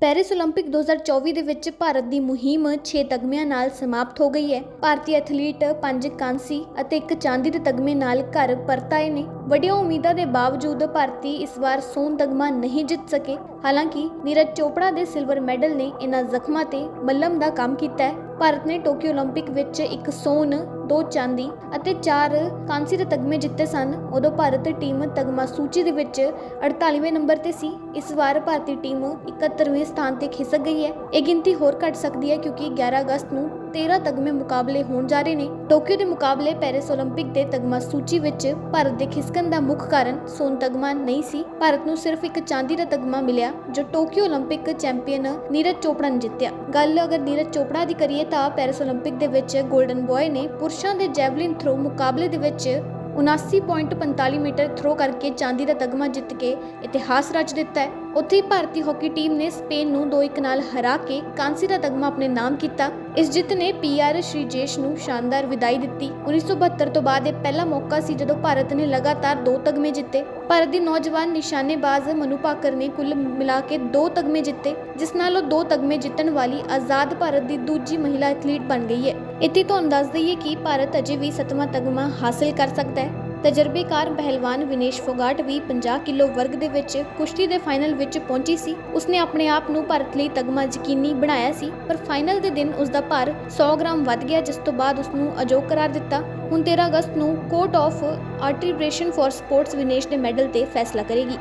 Paris 올림픽 2024 ਦੇ ਵਿੱਚ ਭਾਰਤ ਦੀ ਮੁਹਿੰਮ 6 ਤਗਮਿਆਂ ਨਾਲ ਸਮਾਪਤ ਹੋ ਗਈ ਹੈ ਭਾਰਤੀ ਐਥਲੀਟ 5 ਕਾਂਸੀ ਅਤੇ ਇੱਕ ਚਾਂਦੀ ਦੇ ਤਗਮੇ ਨਾਲ ਘਰ ਪਰਤ ਆਏ ਨੇ ਵੱਡੀਆਂ ਉਮੀਦਾਂ ਦੇ ਬਾਵਜੂਦ ਭਾਰਤੀ ਇਸ ਵਾਰ ਸੋਨ ਤਗਮਾ ਨਹੀਂ ਜਿੱਤ ਸਕੇ ਹਾਲਾਂਕਿ ਨੀਰਜ ਚੋਪੜਾ ਦੇ ਸਿਲਵਰ ਮੈਡਲ ਨੇ ਇਹਨਾਂ ਜ਼ਖਮਾਂ ਤੇ ਮੱਲਮ ਦਾ ਕੰਮ ਕੀਤਾ ਹੈ ਭਾਰਤ ਨੇ ਟੋਕੀਓ 올림픽 ਵਿੱਚ ਇੱਕ ਸੋਨ ਦੋ ਚਾਂਦੀ ਅਤੇ ਚਾਰ ਕਾਂਸੀ ਦੇ ਤਗਮੇ ਜਿੱਤੇ ਸਨ ਉਦੋਂ ਭਾਰਤ ਟੀਮ ਤਗਮਾ ਸੂਚੀ ਦੇ ਵਿੱਚ 48ਵੇਂ ਨੰਬਰ ਤੇ ਸੀ ਇਸ ਵਾਰ ਭਾਰਤੀ ਟੀਮ 71ਵੇਂ ਸਥਾਨ ਤੇ ਖਿਸਕ ਗਈ ਹੈ ਇਹ ਗਿਣਤੀ ਹੋਰ ਘਟ ਸਕਦੀ ਹੈ ਕਿਉਂਕਿ 11 ਅਗਸਤ ਨੂੰ 13 ਤਗਮੇ ਮੁਕਾਬਲੇ ਹੋਣ ਜਾ ਰਹੇ ਨੇ। ਟੋਕੀਓ ਦੇ ਮੁਕਾਬਲੇ ਪੈਰਿਸ 올림픽 ਦੇ ਤਗਮਾ ਸੂਚੀ ਵਿੱਚ ਭਾਰਤ ਦੇ ਖਿਸਕਣ ਦਾ ਮੁੱਖ ਕਾਰਨ ਸੋਨ ਤਗਮਾ ਨਹੀਂ ਸੀ। ਭਾਰਤ ਨੂੰ ਸਿਰਫ ਇੱਕ ਚਾਂਦੀ ਦਾ ਤਗਮਾ ਮਿਲਿਆ, ਜੋ ਟੋਕੀਓ 올림픽 ਚੈਂਪੀਅਨ ਨੀਰਜ ਚੋਪੜਾ ਨੇ ਜਿੱਤਿਆ। ਗੱਲ ਅਗਰ ਨੀਰਜ ਚੋਪੜਾ ਦੀ ਕਰੀਏ ਤਾਂ ਪੈਰਿਸ 올림픽 ਦੇ ਵਿੱਚ 골ਡਨ ਬॉय ਨੇ ਪੁਰਸ਼ਾਂ ਦੇ ਜੈਵਲਿਨ ਥਰੋ ਮੁਕਾਬਲੇ ਦੇ ਵਿੱਚ 79.45 ਮੀਟਰ ਥਰੋ ਕਰਕੇ ਚਾਂਦੀ ਦਾ ਤਗਮਾ ਜਿੱਤ ਕੇ ਇਤਿਹਾਸ ਰਚ ਦਿੱਤਾ ਹੈ। ਉੱਥੇ ਭਾਰਤੀ ਹਾਕੀ ਟੀਮ ਨੇ ਸਪੇਨ ਨੂੰ 2-1 ਨਾਲ ਹਰਾ ਕੇ ਕਾਂਸੀ ਦਾ ਤਗਮਾ ਆਪਣੇ ਨਾਮ ਕੀਤਾ। ਇਸ ਜਿੱਤ ਨੇ ਪੀਆਰ ਸ਼੍ਰੀਜੇਸ਼ ਨੂੰ ਸ਼ਾਨਦਾਰ ਵਿਦਾਈ ਦਿੱਤੀ। 1972 ਤੋਂ ਬਾਅਦ ਇਹ ਪਹਿਲਾ ਮੌਕਾ ਸੀ ਜਦੋਂ ਭਾਰਤ ਨੇ ਲਗਾਤਾਰ ਦੋ ਤਗਮੇ ਜਿੱਤੇ। ਭਾਰਤ ਦੀ ਨੌਜਵਾਨ ਨਿਸ਼ਾਨੇਬਾਜ਼ ਮਨੂ ਭਾਕਰ ਨੇ ਕੁੱਲ ਮਿਲਾ ਕੇ ਦੋ ਤਗਮੇ ਜਿੱਤੇ, ਜਿਸ ਨਾਲ ਉਹ ਦੋ ਤਗਮੇ ਜਿੱਤਣ ਵਾਲੀ ਆਜ਼ਾਦ ਭਾਰਤ ਦੀ ਦੂਜੀ ਮਹਿਲਾ ਐਥਲੀਟ ਬਣ ਗਈ ਹੈ। ਇੱਥੇ ਤੁਹਾਨੂੰ ਦੱਸ ਦਈਏ ਕਿ ਭਾਰਤ ਅਜੇ ਵੀ ਸੱਤਵਾਂ ਤਗਮਾ ਹਾਸਲ ਕਰ ਸਕਦਾ ਹੈ। ਤਜਰਬੇਕਾਰ ਪਹਿਲਵਾਨ ਵਿਨੇਸ਼ ਫੋਗਾਟ ਵੀ 50 ਕਿਲੋ ਵਰਗ ਦੇ ਵਿੱਚ ਕੁਸ਼ਤੀ ਦੇ ਫਾਈਨਲ ਵਿੱਚ ਪਹੁੰਚੀ ਸੀ। ਉਸਨੇ ਆਪਣੇ ਆਪ ਨੂੰ ਭਾਰਤ ਲਈ ਤਗਮਾ ਯਕੀਨੀ ਬਣਾਇਆ ਸੀ, ਪਰ ਫਾਈਨਲ ਦੇ ਦਿਨ ਉਸ ਦਾ ਭਾਰ 100 ਗ੍ਰਾਮ ਵੱਧ ਗਿਆ, ਜਿਸ ਤੋਂ ਬਾਅਦ ਉਸ ਨੂੰ ਅਜੋਗ ਕਰਾਰ ਦਿੱਤਾ। ਹੁਣ 13 ਅਗਸਤ ਨੂੰ court of arbitration for sports Vinesh ਦੇ ਮੈਡਲ ਤੇ ਫੈਸਲਾ ਕਰੇਗੀ।